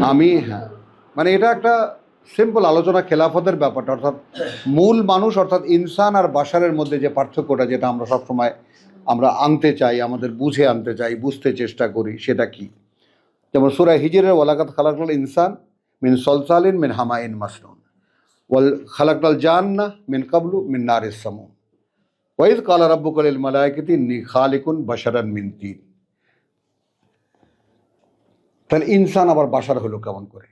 আমি হ্যাঁ। মানে এটা একটা সিম্পল আলোচনা খেলাফতের ব্যাপারটা, অর্থাৎ মূল মানুষ, অর্থাৎ ইনসান আর বাশারের মধ্যে যে পার্থক্যটা, যেটা আমরা সবসময় আমরা আনতে চাই, আমাদের বুঝে আনতে চাই, বুঝতে চেষ্টা করি, সেটা কি? যেমন সুরা হিজরের ওয়ালাকাত খালাকুল ইনসান মিন সলসালিন মিন হামাইন মাসনুন, ওয়াল খালাকাল জান্না মিন কাবলু মিন নারিস সামুন ওয়াইদ কালা রাব্বুকাল লিল মালাইকাতি নি খালিকুন বাশারান মিন তিন তাহলে ইনসান আবার বাসার হলো কেমন করে?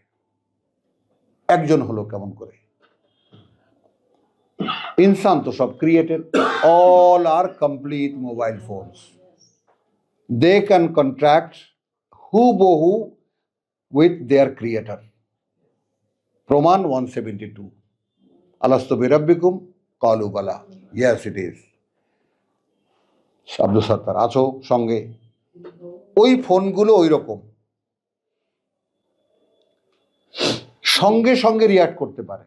একজন হলো কেমন করে? ইনসান তো সব created all are complete mobile phones they can contract who বহু উইথ দেয়ার ক্রিয়েটার প্রমাণ ওয়ান সেভেন্টি টু আলাস্ত বিরাব্বিকুম, কলু বালা। ইয়াস ইট ইজ আব্দুল সত্তার, আছো সঙ্গে? ওই ফোনগুলো ওই রকম সঙ্গে সঙ্গে রিয়াক্ট করতে পারে।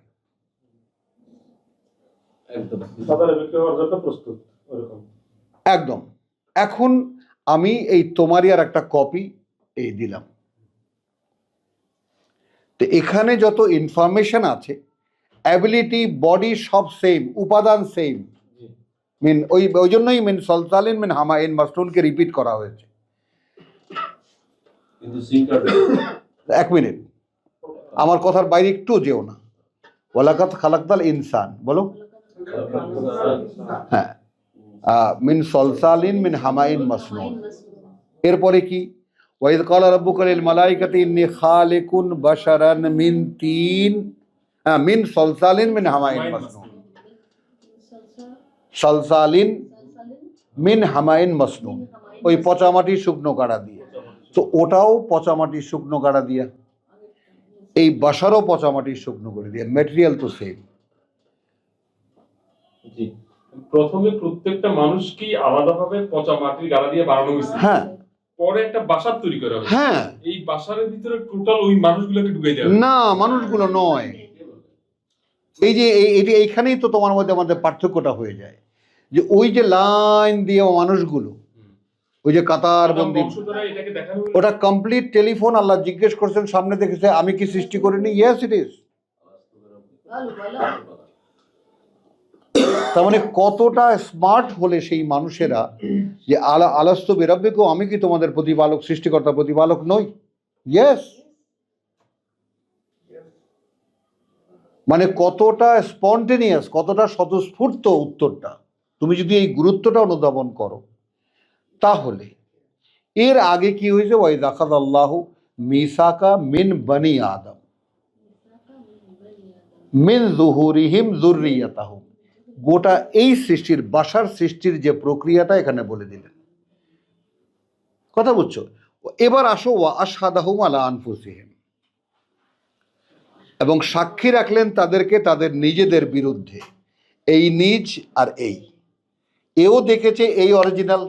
একদম। এখন আমি এই তোমারই আর একটা কপি এই দিলাম। তো এখানে যত ইনফরমেশন আছে অ্যাবিলিটি বডি সব সেম উপাদান সেম মিন ওই ওই জন্যই মিন সলতালিন মিন হামাইন মাস্টুনকে রিপিট করা হয়েছে। এক মিনিট আমার কথার বাইরে একটু যেও না। ওয়ালাকাত খালাকতাল ইনসান বলো। হ্যাঁ। মিন সলসালিন মিন হামাইন মাসনুন। এরপরে কি? ওয়াইদ কালা রাব্বুকা লিল মালাইকাতি ইন্নী খালিকুন বাশারান মিন তিন। হ্যাঁ, মিন সলসালিন মিন হামাইন মাসনুন। সলসালিন মিন হামাইন মাসনুন। ওই পচামাটি শুকনো কাড়া দিয়ে। তো ওটাও পচামাটি শুকনো কাড়া দিয়া। এই বাসারও পচামাটি শুকনো করে দিয়ে মেটেরিয়াল তো সেম জি। প্রথমে প্রত্যেকটা মানুষকে আলাদাভাবে পচা মাটির গালা দিয়ে বানানো হয়েছে। হ্যাঁ। পরে একটা বাসার তৈরি করা হয়েছে। হ্যাঁ। এই বাসারের ভিতরে টোটাল ওই মানুষগুলোকে ঢুকে দেওয়া না মানুষগুলো নয়। এই যে এই- এটি এইখানেই তো তোমার মধ্যে আমাদের পার্থক্যটা হয়ে যায়। যে ওই যে লাইন দিয়ে মানুষগুলো ওই যে কাতার বন্দি। ওটা কমপ্লিট টেলিফোন আল্লাহ জিজ্ঞেস করছেন সামনে দেখেছে আমি কি সৃষ্টি করিনি? ইয়েস ইট ইজ তার মানে কতটা স্মার্ট হলে সেই মানুষেরা যে আলা আলাস্ত বেরাব্বিকেও আমি কি তোমাদের প্রতিপালক সৃষ্টিকর্তা প্রতিপালক নই? ইয়েস মানে কতটা স্পন্টেনিয়াস কতটা স্বতঃস্ফূর্ত উত্তরটা। তুমি যদি এই গুরুত্বটা অনুধাবন করো। তাহলে এর আগে কি হয়েছে? ওয়াই দাখাদ আল্লাহ মিসাকা মিন বনি আদম। মিন জুহুরিহিম জুররিয়াতাহুম। গোটা এই সৃষ্টির বাসার সৃষ্টির যে প্রক্রিয়াটা এখানে বলে দিলেন। কথা বুঝছ? এবার আসো, ওয়া আশহাদাহুম আলা আনফুসিহিম। এবং সাক্ষী রাখলেন তাদেরকে তাদের নিজেদের বিরুদ্ধে। এই নিজ আর এই। এও দেখেছে এই অরিজিনাল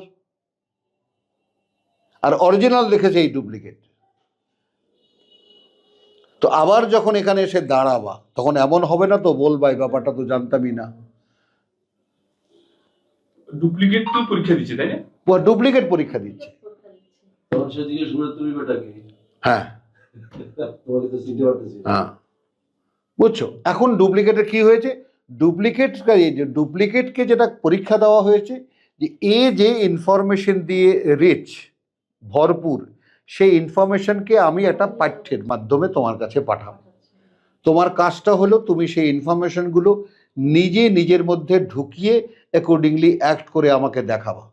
আর অরিজিনাল দেখেছে এই ডুপ্লিকেট তো আবার যখন এখানে এসে দাঁড়াবা তখন এমন হবে না তো বলবা এই ব্যাপারটা তো জানতামই না। ডুপ্লিকেট তো পরীক্ষা দিচ্ছে তাই না? ডুপ্লিকেট পরীক্ষা দিচ্ছে। হ্যাঁ। হ্যাঁ। বুঝছ? এখন ডুপ্লিকেটের কি হয়েছে? ডুপ্লিকেট ডুপ্লিকেটকে যেটা পরীক্ষা দেওয়া হয়েছে যে এ যে ইনফরমেশন দিয়ে রিচ ভরপুর। সেই ইনফরমেশনকে আমি একটা পাঠ্যের মাধ্যমে তোমার কাছে পাঠাবো। তোমার কাজটা হলো তুমি সেই ইনফরমেশনগুলো নিজে নিজের মধ্যে ঢুকিয়ে অ্যাকর্ডিংলি অ্যাক্ট করে আমাকে দেখাবা।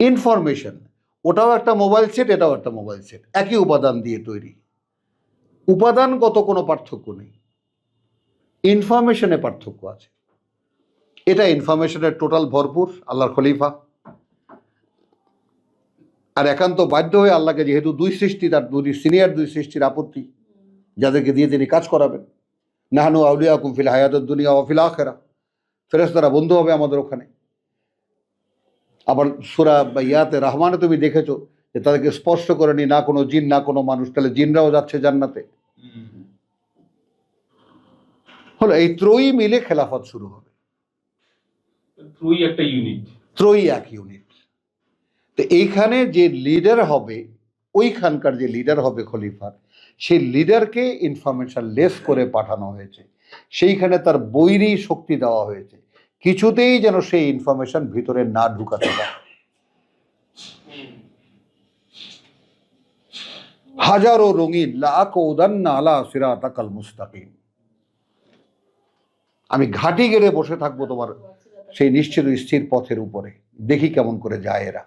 ইনফরমেশন ওটাও একটা মোবাইল সেট এটাও একটা মোবাইল সেট একই উপাদান দিয়ে তৈরি। উপাদানগত কোনো পার্থক্য নেই। ইনফরমেশনে পার্থক্য আছে। এটা ইনফরমেশনের টোটাল ভরপুর আল্লাহর খলিফা। আর একান্ত বাধ্য হয়ে আল্লাহকে যেহেতু দুই সৃষ্টি তার দুই সিনিয়র দুই সৃষ্টির আপত্তি যাদেরকে দিয়ে তিনি কাজ করাবেন। নাহানু আউলিয়া কুমফিল হায়াতুদ দুনিয়া ওয়াফিল আখেরা। ফেরেস্তারা বন্ধু হবে আমাদের ওখানে। আবার সুরা বা ইয়াতে রহমানে তুমি দেখেছ যে তাদেরকে স্পর্শ করেনি না কোনো জিন না কোনো মানুষ। তাহলে জিনরাও যাচ্ছে জান্নাতে। হলো এই ত্রয়ী মিলে খেলাফত শুরু হবে। ত্রয়ী এক ইউনিট তো এইখানে যে লিডার হবে, ওইখানকার যে লিডার হবে খলিফার সেই লিডারকে ইনফরমেশন লেস করে পাঠানো হয়েছে। সেইখানে তার বৈরী শক্তি দেওয়া হয়েছে। কিছুতেই যেন সেই ইনফরমেশন ভিতরে না ঢুকাতে পারে। হাজারো রঙিন লাক উদান্না আলা সিরাতাকাল মুস্তাকিম। আমি ঘাটি গেড়ে বসে থাকব তোমার সেই নিশ্চিত স্থির পথের উপরে। দেখি কেমন করে যায় এরা।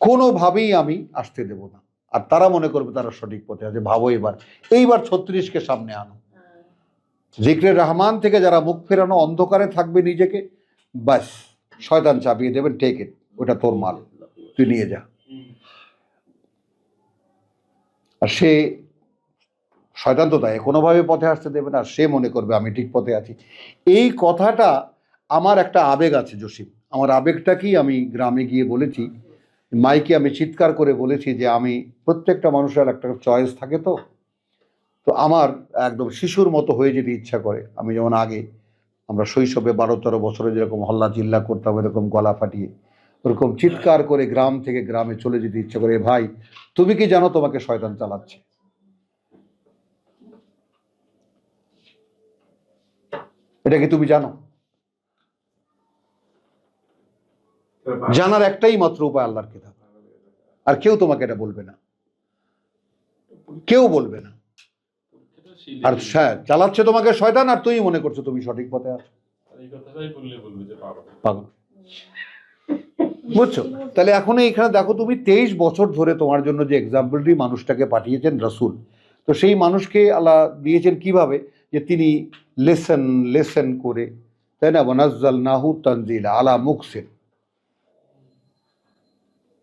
কোনোভাবেই আমি আসতে দেব না। আর তারা মনে করবে তারা সঠিক পথে আছে। ভাবো এবার। এইবার ছত্রিশকে সামনে আনো। জিক্রে রহমান থেকে যারা মুখ ফেরানো অন্ধকারে থাকবে নিজেকে বাস শয়তান চাপিয়ে দেবেন। টেক ইট ওটা তোর মাল। তুই নিয়ে যা। আর সে শয়তান তো তাই, কোনোভাবে পথে আসতে দেবে না সে মনে করবে আমি ঠিক পথে আছি। এই কথাটা আমার একটা আবেগ আছে, জসিম। আমার আবেগটাকেই আমি গ্রামে গিয়ে বলেছি, মাইকে আমি চিৎকার করে বলেছি যে আমি প্রত্যেকটা মানুষের একটা চয়েস থাকে তো। তো আমার একদম শিশুর মতো হয়ে যেতে ইচ্ছা করে। আমি যেমন আগে আমরা শৈশবে বারো তেরো বছরে যেরকম হল্লা চিল্লা করতাম, এরকম গলা ফাটিয়ে, ওরকম চিৎকার করে গ্রাম থেকে গ্রামে চলে যেতে ইচ্ছা করে ভাই, তুমি কি জানো তোমাকে শয়তান চালাচ্ছে? এটা কি তুমি জানো? জানার একটাই মাত্র উপায় আল্লাহর কিতাব। আর কেউ তোমাকে এটা বলবে না। কেউ বলবে না। আর হ্যাঁ চালাচ্ছে তোমাকে শয়তান, আর তুমি মনে করছ তুমি সঠিক পথে আছো। বুঝছ? তাহলে এখন এইখানে দেখো তুমি তেইশ বছর ধরে তোমার জন্য যে এক্সাম্পলটি মানুষটাকে পাঠিয়েছেন রাসুল, তো সেই মানুষকে আল্লাহ দিয়েছেন কীভাবে? যে তিনি লেসন লেসন করে। তাই না? বনাজ্জাল নাহু তানজিল আলা মুকসেন।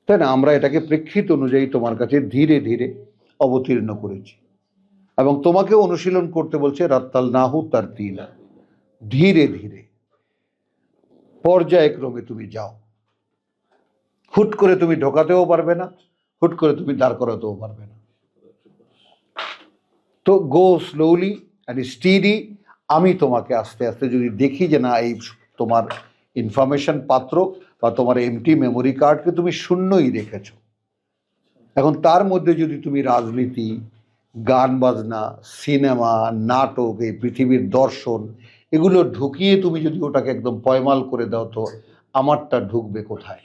তাই না? আমরা এটাকে প্রেক্ষিত অনুযায়ী তোমার কাছে ধীরে ধীরে অবতীর্ণ করেছি। এবং তোমাকে অনুশীলন করতে বলছে রাত্তাল নাহু তার তিলা ধীরে ধীরে। পর্যায়ক্রমে তুমি যাও। হুট করে তুমি ঢোকাতেও পারবে না, হুট করে তুমি দাঁড় করাতেও পারবে না। তো গো স্লোলি অ্যান্ড স্টিডি আমি তোমাকে আস্তে আস্তে যদি দেখি যে না, এই তোমার ইনফরমেশন পাত্র বা তোমার এমটি মেমোরি কার্ডকে তুমি শূন্যই রেখেছ। এখন তার মধ্যে যদি তুমি রাজনীতি, গান বাজনা, সিনেমা, নাটক, এই পৃথিবীর দর্শন, এগুলো ঢুকিয়ে তুমি যদি ওটাকে একদম পয়মাল করে দাও তো আমারটা ঢুকবে কোথায়?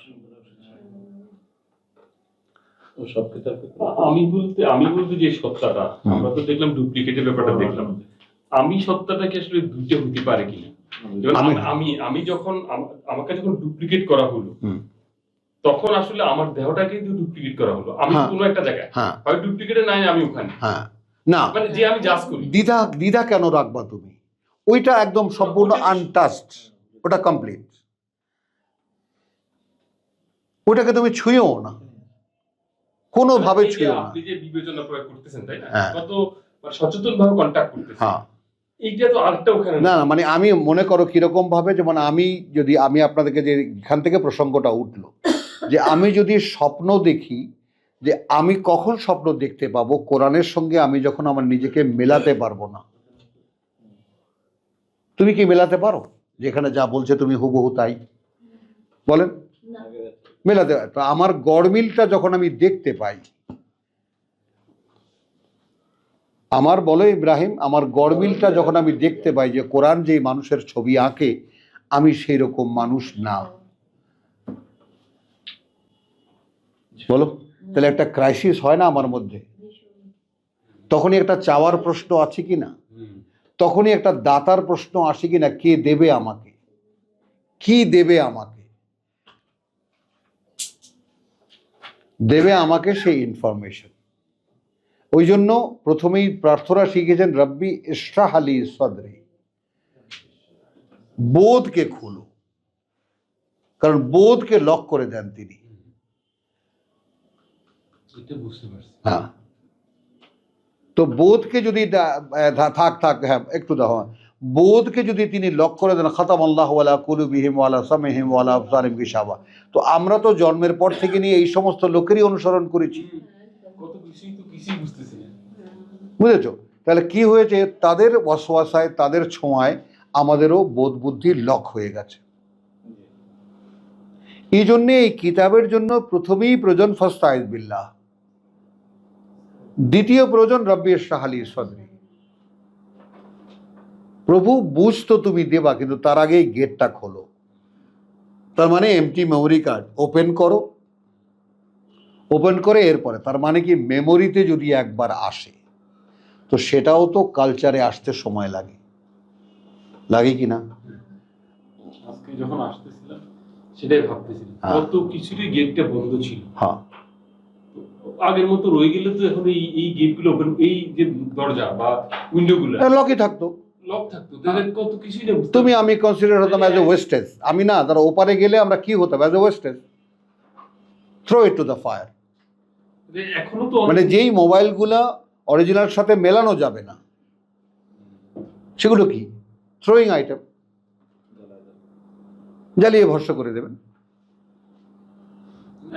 আমি বলতে আমি বলতে যে সত্তাটা আমরা তো দেখলাম ডুপ্লিকেটের ব্যাপারটা দেখলাম। আমি সত্তাটাকে আসলে দুইটা হতে পারে কিনা? আমি- আমি যখন আমাকে যখন ডুপ্লিকেট করা হলো তখন আসলে আমার দেহটাকে কিন্তু ডুপ্লিকেট করা হলো। আমি হ্যাঁ। কোনো একটা জায়গায়। হ্যাঁ। হয় ডুপ্লিকেটে নাই আমি ওখানে। হ্যাঁ। না। মানে যে আমি জাজ করি। দ্বিধা দ্বিধা কেন রাখবা তুমি? ওইটা একদম সম্পূর্ণ আনটাস্ট ওটা কমপ্লিট ওটাকে তুমি ছুঁয়েও না। কোনোভাবে ছুঁয়েও না। আপনি যে বিবেচনা প্রয়োগ করতেছেন তাই না। কত সচেতন ভাবে কন্ট্যাক্ট করতেছেন। হ্যাঁ। না না মানে আমি মনে করো কীরকম ভাবে যেমন আমি যদি আমি আপনাদেরকে যে এখান থেকে প্রসঙ্গটা উঠল যে আমি যদি স্বপ্ন দেখি যে আমি কখন স্বপ্ন দেখতে পাবো কোরআনের সঙ্গে আমি যখন আমার নিজেকে মেলাতে পারব না তুমি কি মেলাতে পারো? যেখানে যা বলছে তুমি হুবহু তাই। বলেন? মেলাতে তো আমার গড়মিলটা যখন আমি দেখতে পাই আমার বলো ইব্রাহিম, আমার গড়মিলটা যখন আমি দেখতে পাই যে কোরআন যেই মানুষের ছবি আঁকে, আমি সেই রকম মানুষ না। বলো, তাহলে একটা ক্রাইসিস হয় না আমার মধ্যে? তখনই একটা চাওয়ার প্রশ্ন আছে কি না? তখনই একটা দাতার প্রশ্ন আসে কি না? কে দেবে আমাকে? কি দেবে আমাকে? দেবে আমাকে সেই ইনফরমেশন ওই জন্য প্রথমেই প্রার্থনা শিখেছেন রব্বি ইশরাহ আলী সদরে। বোধকে খুলো। কারণ বোধকে লক করে দেন তিনি। হ্যাঁ। তো বোধকে যদি থাক থাক হ্যাঁ একটু দাও। বোধকে যদি তিনি লক করে দেন খাতাম আল্লাহ ওয়ালা কুলুবিহিম ওয়ালা সামেহিম ওয়ালা আফসারিম গিসাবা তো আমরা তো জন্মের পর থেকে নিয়ে এই সমস্ত লোকেরই অনুসরণ করেছি। বুঝেছ? তাহলে কি হয়েছে? তাদের ওয়াসওয়াসায় তাদের ছোঁয়ায় আমাদেরও বোধ বুদ্ধি লক হয়ে গেছে। এই জন্যে এই কিতাবের জন্য প্রথমেই প্রয়োজন ফস্তাইজ বিল্লাহ, দ্বিতীয় প্রয়োজন রব্বি শাহালি সদরি। প্রভু, বুঝ তো তুমি দেবা, কিন্তু তার আগেই গেটটা খোলো। তার মানে এমটি মেমোরি কার্ড ওপেন করো। ওপেন করে এরপরে তার মানে কি মেমোরিতে যদি একবার আসে তো সেটাও তো কালচারে আসতে সময় লাগে। লাগে কি না? আজকে যখন আসতেছিলাম সেটাই ভাবতেছিলাম। হ্যাঁ। কত কিছুরই গেটটা বন্ধ ছিল। হ্যাঁ। আগের মতো রয়ে গেলে তো এখন এই এই গেটগুলো ওপেন এই যে দরজা বা লকই থাকতো। লক থাকতো। তাদের কত কিছুই না তুমি আমি কনসিডার হতাম অ্যাজ এ ওয়েস্টেজ আমি না তারা ওপারে গেলে আমরা কি হতাম? As a wastage throw it to the fire. এখনও তো অনেক- মানে যেই মোবাইলগুলো অরিজিনাল সাথে মেলানো যাবে না সেগুলো কি? থ্রোয়িং আইটেম জ্বালিয়ে ভস্য করে দেবেন।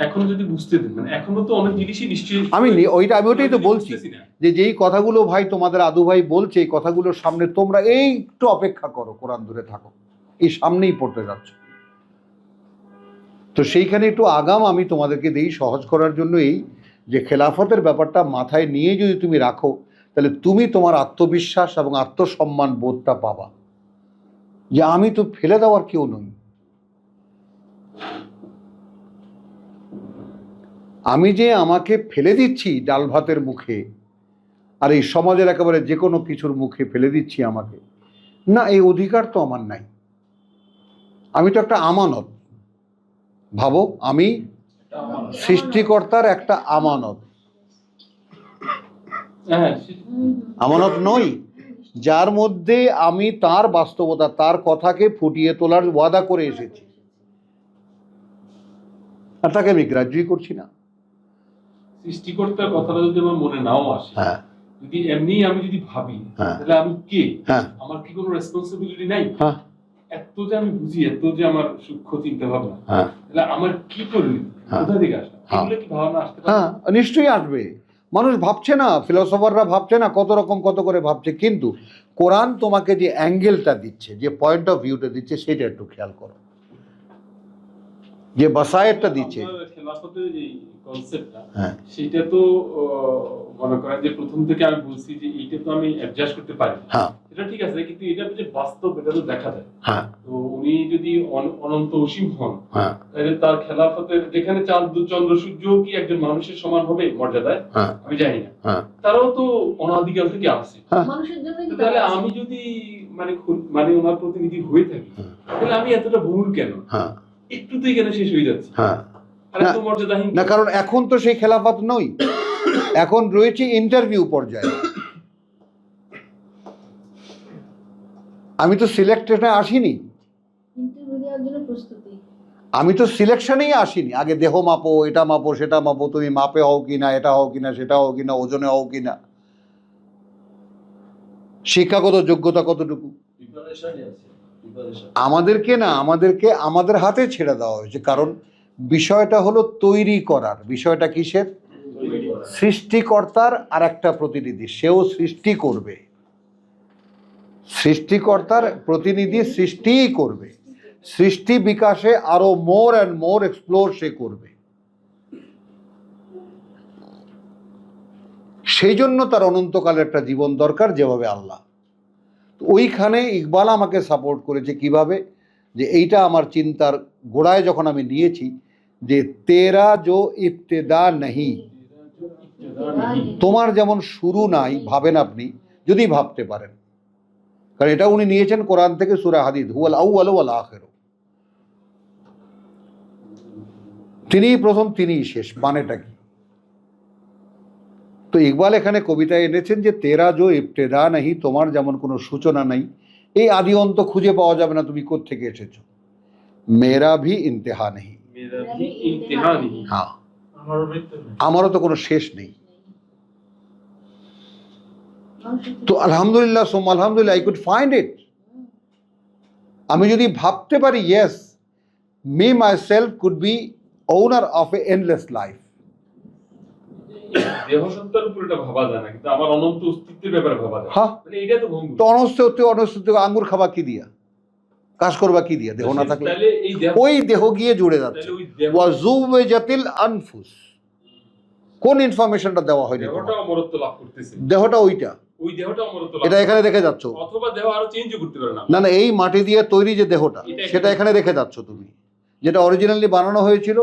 এখন যদি বুঝতে দেন মানে এখনও তো অনেক জিনিসই নিশ্চয়ই আমি নি- ওইটা আমি ওইটাই তো বলছি যে যেই কথাগুলো ভাই তোমাদের আদু ভাই বলছে এই কথাগুলোর সামনে তোমরা এই একটু অপেক্ষা করো কোরআন ধরে থাকো। এই সামনেই পড়তে যাচ্ছ। তো সেইখানে একটু আগাম আমি তোমাদেরকে দিই সহজ করার জন্য এই যে খেলাফতের ব্যাপারটা মাথায় নিয়ে যদি তুমি রাখো, তাহলে তুমি তোমার আত্মবিশ্বাস এবং আত্মসম্মান বোধটা পাবা। যে আমি তো ফেলে দেওয়ার কেউ নই। আমি যে আমাকে ফেলে দিচ্ছি ডাল ভাতের মুখে, আর এই সমাজের একেবারে যে কোনো কিছুর মুখে ফেলে দিচ্ছি আমাকে, না, এই অধিকার তো আমার নাই। আমি তো একটা আমানত। ভাবো, আমি সৃষ্টিকর্তার একটা আমানত। হ্যাঁ। আমানত নই যার মধ্যে আমি তার বাস্তবতা তার কথাকে ফুটিয়ে তোলার ওয়াদা করে এসেছি। আর তাকে আমি গ্রাহ্যই করছি না। সৃষ্টিকর্তার কথাটা যদি আমার মনে নাও আসে হ্যাঁ। যদি এমনি আমি যদি ভাবি হ্যাঁ। তাহলে আমি কে? হ্যাঁ। আমার কি কোনো রেসপন্সিবিলিটি নাই? এত যে আমি বুঝি এত যে আমার সূক্ষ্ম চিন্তা ভাবনা হ্যাঁ। তাহলে আমার কি পরিণতি হ্যাঁ। হ্যাঁ। হ্যাঁ নিশ্চয়ই আসবে। মানুষ ভাবছে না ফিলোসফাররা ভাবছে না কত রকম কত করে ভাবছে কিন্তু কোরআন তোমাকে যে অ্যাঙ্গেলটা দিচ্ছে যে পয়েন্ট অফ ভিউটা দিচ্ছে সেটা একটু খেয়াল করো। যে বাসায়েরটা দিচ্ছে। হ্যাঁ। সেটা তো মনে করেন যে প্রথম থেকে আমি বলছি যে এইটা তো আমি অ্যাডজাস্ট করতে পারি। হ্যাঁ। এটা ঠিক আছে কিন্তু এটা যে বাস্তব এটা তো দেখা যায়। হ্যাঁ। তো উনি যদি অনন্ত অসীম হন হ্যাঁ। তাহলে তার খেলাফতের যেখানে চাঁদ চন্দ্র সূর্য কি একজন মানুষের সমান হবে মর্যাদায়? আমি জানি না। হ্যাঁ। তারাও তো অনাদিকাল থেকে আসছে হ্যাঁ। তাহলে আমি যদি মানে মানে ওনার প্রতিনিধি হয়ে থাকি তাহলে আমি এতটা ভুল কেন? হ্যাঁ। একটুতেই কেন শেষ হয়ে যাচ্ছে? হ্যাঁ। না- না কারণ এখন তো সেই খেলাফত নই এখন রয়েছে ইন্টারভিউ পর্যায়ে। আমি তো সিলেক্টেশনে আসিনি। আমি তো সিলেকশনেই আসিনি। আগে দেহ মাপো এটা মাপো সেটা মাপো তুমি মাপে হও কিনা এটা হও কিনা সেটা হও কিনা ওজনে হও কিনা। শিক্ষাগত যোগ্যতা কতটুকু? আমাদেরকে না আমাদেরকে আমাদের হাতে ছেড়ে দেওয়া হয়েছে কারণ বিষয়টা হলো তৈরি করার। বিষয়টা কিসের? সৃষ্টিকর্তার আর একটা প্রতিনিধি, সেও সৃষ্টি করবে। সৃষ্টিকর্তার প্রতিনিধি সৃষ্টিই করবে। সৃষ্টি বিকাশে আরও মোর অ্যান্ড মোর এক্সপ্লোর সে করবে। সেই জন্য তার অনন্তকালের একটা জীবন দরকার, যেভাবে আল্লাহ। ওইখানে ইকবাল আমাকে সাপোর্ট করেছে কীভাবে? যে এইটা আমার চিন্তার গোড়ায় যখন আমি নিয়েছি যে তেরা জো ইবতেদা নেহি। তোমার যেমন শুরু নাই, ভাবেন আপনি, যদি ভাবতে পারেন। কারণ এটা উনি নিয়েছেন কোরআন থেকে সুরা হাদিদ, হুয়াল আউয়াল ওয়াল আখির। তিনিই প্রথম, তিনিই শেষ, মানেটা কি? তো ইকবাল এখানে কবিতায় এনেছেন যে, তেরা জো ইবতেদা নাহি, তোমার যেমন কোনো সূচনা নাই, এই আদি অন্ত খুঁজে পাওয়া যাবে না, তুমি কোত্থেকে এসেছ? মেরা ভি ইন্তেহা নেই হ্যাঁ। আমারও তো কোনো শেষ নেই। তো আলহামদুলিল্লাহ সোম আলহামদুলিল্লাহ আই কুড ফাইন্ড ইট আমি যদি ভাবতে পারি yes me myself could be owner of a endless life আঙ্গুর খাবা কি দিয়া? কাজ করবা কি দিয়ে? দেহ না থাকলে ওই দেহ গিয়ে জুড়ে যাচ্ছে। আনফুস। কোন ইনফরমেশনটা দেওয়া হয়নি দেহটা ওইটা। এটা এখানে রেখে যাচ্ছ। না। না এই মাটি দিয়ে তৈরি যে দেহটা সেটা এখানে রেখে যাচ্ছ তুমি। যেটা অরিজিনালি বানানো হয়েছিল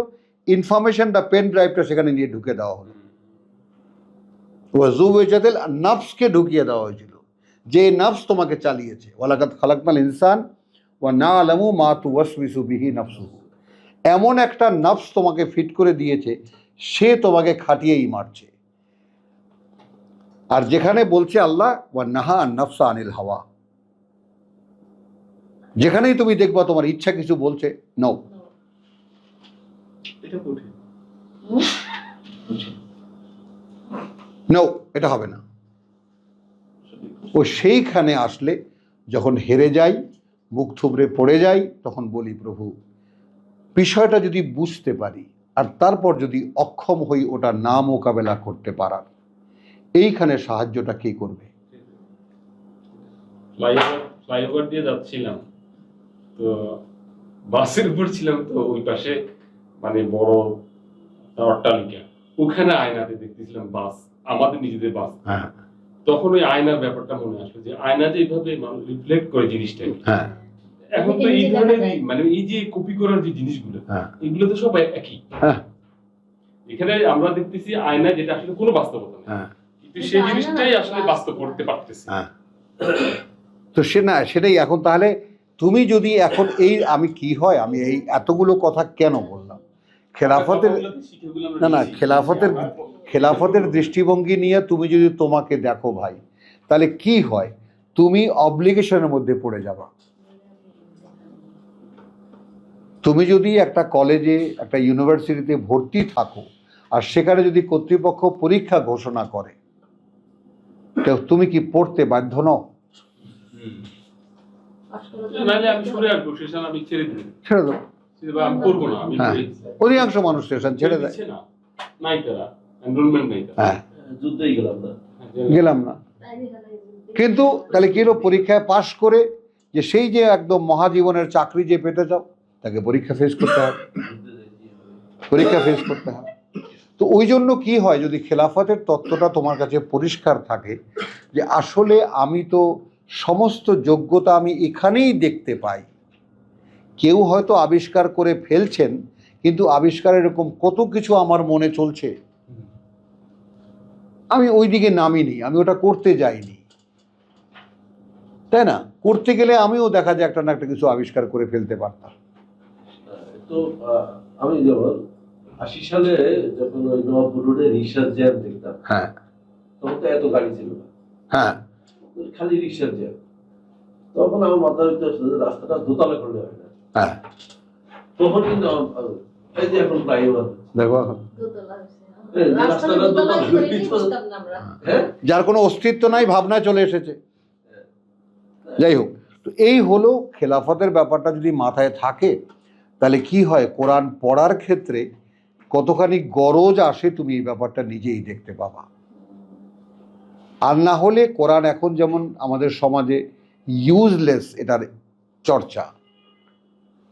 ইনফরমেশনটা পেন ড্রাইভটা সেখানে নিয়ে ঢুকে দেওয়া হলো। ওয়াজুবেজাতিল নাফসকে ঢুকিয়ে দেওয়া হয়েছিল। যে নাফস তোমাকে চালিয়েছে। ওয়ালাকাত খালাকনাল ইনসান ওয়া না আলামু মা তু ওয়াসবিসু বিহি নাফসুহু। এমন একটা নফস তোমাকে ফিট করে দিয়েছে সে তোমাকে খাটিয়েই মারছে। আর যেখানে বলছে আল্লাহ ওয়া নাহা নফসা আনিল হাওয়া। যেখানেই তুমি দেখবা তোমার ইচ্ছা কিছু বলছে নও। এটা নও এটা হবে না। ও সেইখানে আসলে যখন হেরে যাই মুখ থুবড়ে পড়ে যাই তখন বলি প্রভু বিষয়টা যদি বুঝতে পারি আর তারপর যদি অক্ষম হই ওটা না মোকাবেলা করতে পারার এইখানে সাহায্যটা কে করবে? ফ্লাইওভার ফ্লাইওভার দিয়ে যাচ্ছিলাম। তো বাসের উপর ছিলাম তো ওই পাশে মানে বড় অট্টালিকা ওখানে আয়নাতে দেখতেছিলাম বাস আমাদের নিজেদের বাস। হ্যাঁ। তখন ওই আয়নার ব্যাপারটা মনে আসলো যে আয়না যে এইভাবে মানুষ রিফ্লেক্ট করে জিনিসটাকে হ্যাঁ। এখন তো এই ধরনের মানে এই যে কপি করার যে জিনিসগুলো হ্যাঁ। এগুলো তো সব একই। হ্যাঁ। এখানে আমরা দেখতেছি আয়না যেটা আসলে কোনো বাস্তবতা নেই। হ্যাঁ। কিন্তু সেই জিনিসটাই আসলে বাস্তব। করতে পারতেছে। হ্যাঁ। তো সে না সেটাই এখন তাহলে তুমি যদি এখন এই আমি কি হয় আমি এই এতগুলো কথা কেন বললাম? খেলাফতের না না খেলাফতের খেলাফতের দৃষ্টিভঙ্গি নিয়ে তুমি যদি তোমাকে দেখো ভাই তাহলে কি হয়? তুমি অব্লিগেশনের মধ্যে পড়ে যাবা। তুমি যদি একটা কলেজে একটা ইউনিভার্সিটিতে ভর্তি থাকো আর সেখানে যদি কর্তৃপক্ষ পরীক্ষা ঘোষণা করে তো তুমি কি পড়তে বাধ্য নও? ছেড়ে হ্যাঁ। অধিকাংশ মানুষ স্টেশন ছেড়ে দেয়। তারা হ্যাঁ। গেলাম না। কিন্তু তাহলে কি হলো? পরীক্ষায় পাশ করে যে সেই যে একদম মহাজীবনের চাকরি যে পেতে চাও তাকে পরীক্ষা ফেস করতে হবে। হবে। পরীক্ষা ফেস করতে হবে। তো ওই জন্য কি হয়? যদি খেলাফতের তত্ত্বটা তোমার কাছে পরিষ্কার থাকে যে আসলে আমি তো সমস্ত যোগ্যতা আমি এখানেই দেখতে পাই। কেউ হয়তো আবিষ্কার করে ফেলছেন কিন্তু আবিষ্কার এরকম কত কিছু আমার মনে চলছে? আমি ওই দিকে নামিনি আমি ওটা করতে যাইনি। তাই না? করতে গেলে আমিও দেখা যায় একটা না একটা কিছু আবিষ্কার করে ফেলতে পারতাম। তো আমি যেমন আশি সালে যখন ওই নবাবপুর রোডে রিক্সার জ্যাম দেখতাম হ্যাঁ। তখন তো এত গাড়ি ছিল না। হ্যাঁ। খালি রিক্সার জ্যাম। তখন আমার ভিতরে আসলো রাস্তাটা দোতলা করলে হয় না। হ্যাঁ। তখন কিন্তু এই যে এখন ফ্লাইওভার দেখো। দোতলা হ্যাঁ? যার কোনো অস্তিত্ব নাই ভাবনায় চলে এসেছে। যাই হোক তো এই হলো খেলাফতের ব্যাপারটা যদি মাথায় থাকে তাহলে কি হয়? কোরআন পড়ার ক্ষেত্রে কতখানি গরজ আসে তুমি এই ব্যাপারটা নিজেই দেখতে পাবা। আর না হলে কোরআন এখন যেমন আমাদের সমাজে ইউজলেস এটার চর্চা।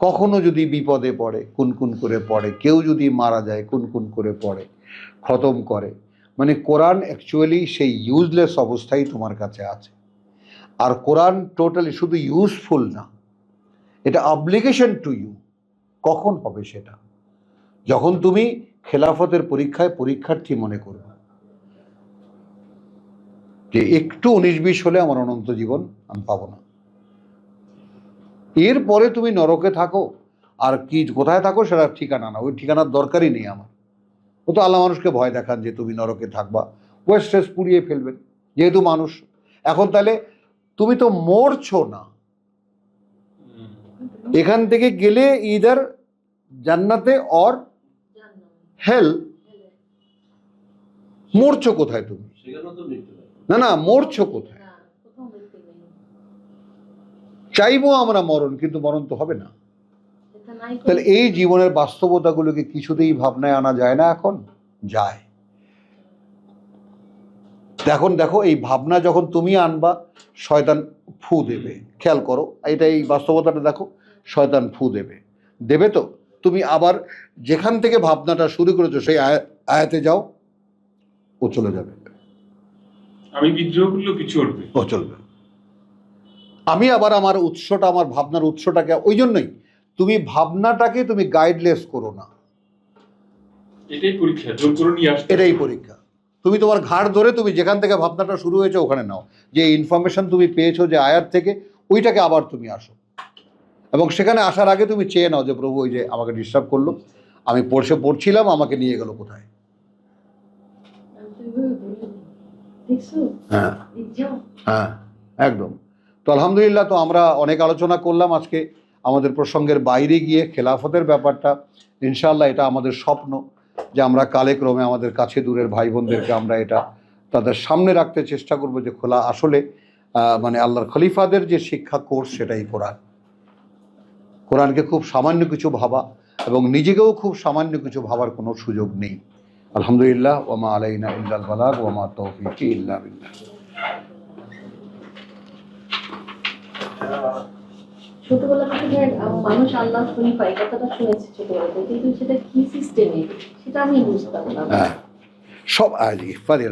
কখনো যদি বিপদে পড়ে কুন কুন করে পড়ে কেউ যদি মারা যায় কুন কুন করে পড়ে খতম করে। মানে কোরআন অ্যাকচুয়ালি সেই ইউজলেস অবস্থাই তোমার কাছে আছে। আর কোরআন টোটালি শুধু ইউজফুল না, এটা অব্লিগেশন টু ইউ কখন হবে সেটা? যখন তুমি খেলাফতের পরীক্ষায় পরীক্ষার্থী মনে করবে। যে একটু উনিশ বিশ হলে আমার অনন্ত জীবন, আমি পাবো না। এরপরে তুমি নরকে থাকো, আর কি কোথায় থাকো সেটা ঠিকানা না। ওই ঠিকানার দরকারই নেই আমার। ও তো আল্লাহ মানুষকে ভয় দেখান যে তুমি নরকে থাকবা। ওয়েস্ট স্ট্রেস পুড়িয়ে ফেলবেন যেহেতু মানুষ। এখন তাহলে তুমি তো মরছো না। এখান থেকে গেলে ইদার জান্নাতে অর হেল মরছো কোথায় তুমি? না না মরছো কোথায়। চাইব আমরা মরণ কিন্তু মরণ তো হবে না। তাহলে এই জীবনের বাস্তবতাগুলোকে কিছুতেই ভাবনায় আনা যায় না এখন? যায়। এখন দেখো এই ভাবনা যখন তুমি আনবা শয়তান ফু দেবে। খেয়াল করো এটা এই বাস্তবতাটা দেখো শয়তান ফু দেবে। দেবে তো? তুমি আবার যেখান থেকে ভাবনাটা শুরু করেছ সেই আয়া- আয়াতে যাও ও চলে যাবে। আমি বিদ্রোহ করলেও কিছু উঠবে ও চলবে। আমি আবার আমার উৎসটা আমার ভাবনার উৎসটাকে ওই জন্যই তুমি ভাবনাটাকে তুমি গাইডলেস করো না। এটাই পরীক্ষা জোর করে নিয়ে আসতে। এটাই পরীক্ষা। তুমি তোমার ঘাড় ধরে তুমি যেখান থেকে ভাবনাটা শুরু হয়েছে ওখানে নাও। যে ইনফরমেশন তুমি পেয়েছ যে আয়াত থেকে ওইটাকে আবার তুমি আসো। এবং সেখানে আসার আগে তুমি চেয়ে নাও যে প্রভু ওই যে আমাকে ডিস্টার্ব করল আমি পড়ছে পড়ছিলাম আমাকে নিয়ে গেল কোথায়? হ্যাঁ। হ্যাঁ একদম। তো আলহামদুলিল্লাহ তো আমরা অনেক আলোচনা করলাম আজকে। আমাদের প্রসঙ্গের বাইরে গিয়ে খেলাফতের ব্যাপারটা ইনশাল্লাহ এটা আমাদের স্বপ্ন যে আমরা কালে ক্রমে আমাদের কাছে দূরের ভাই বোনদেরকে আমরা এটা তাদের সামনে রাখতে চেষ্টা করব যে খোলা আসলে মানে আল্লাহর খলিফাদের যে শিক্ষা কোর্স সেটাই কোরআন। কোরআনকে খুব সামান্য কিছু ভাবা এবং নিজেকেও খুব সামান্য কিছু ভাবার কোনো সুযোগ নেই। আলহামদুলিল্লাহ ওমা আলাইনা ইল্লাল বালাগ ওমা তৌফিকি ইল্লা বিল্লাহ। ছোটবেলা থেকে মানুষ আল্লাহ শুনি পাই কথাটা শুনেছি ছোটবেলা থেকে কিন্তু সেটা কি সিস্টেমে সেটা আমি বুঝতাম না। হ্যাঁ। সব ইফাদের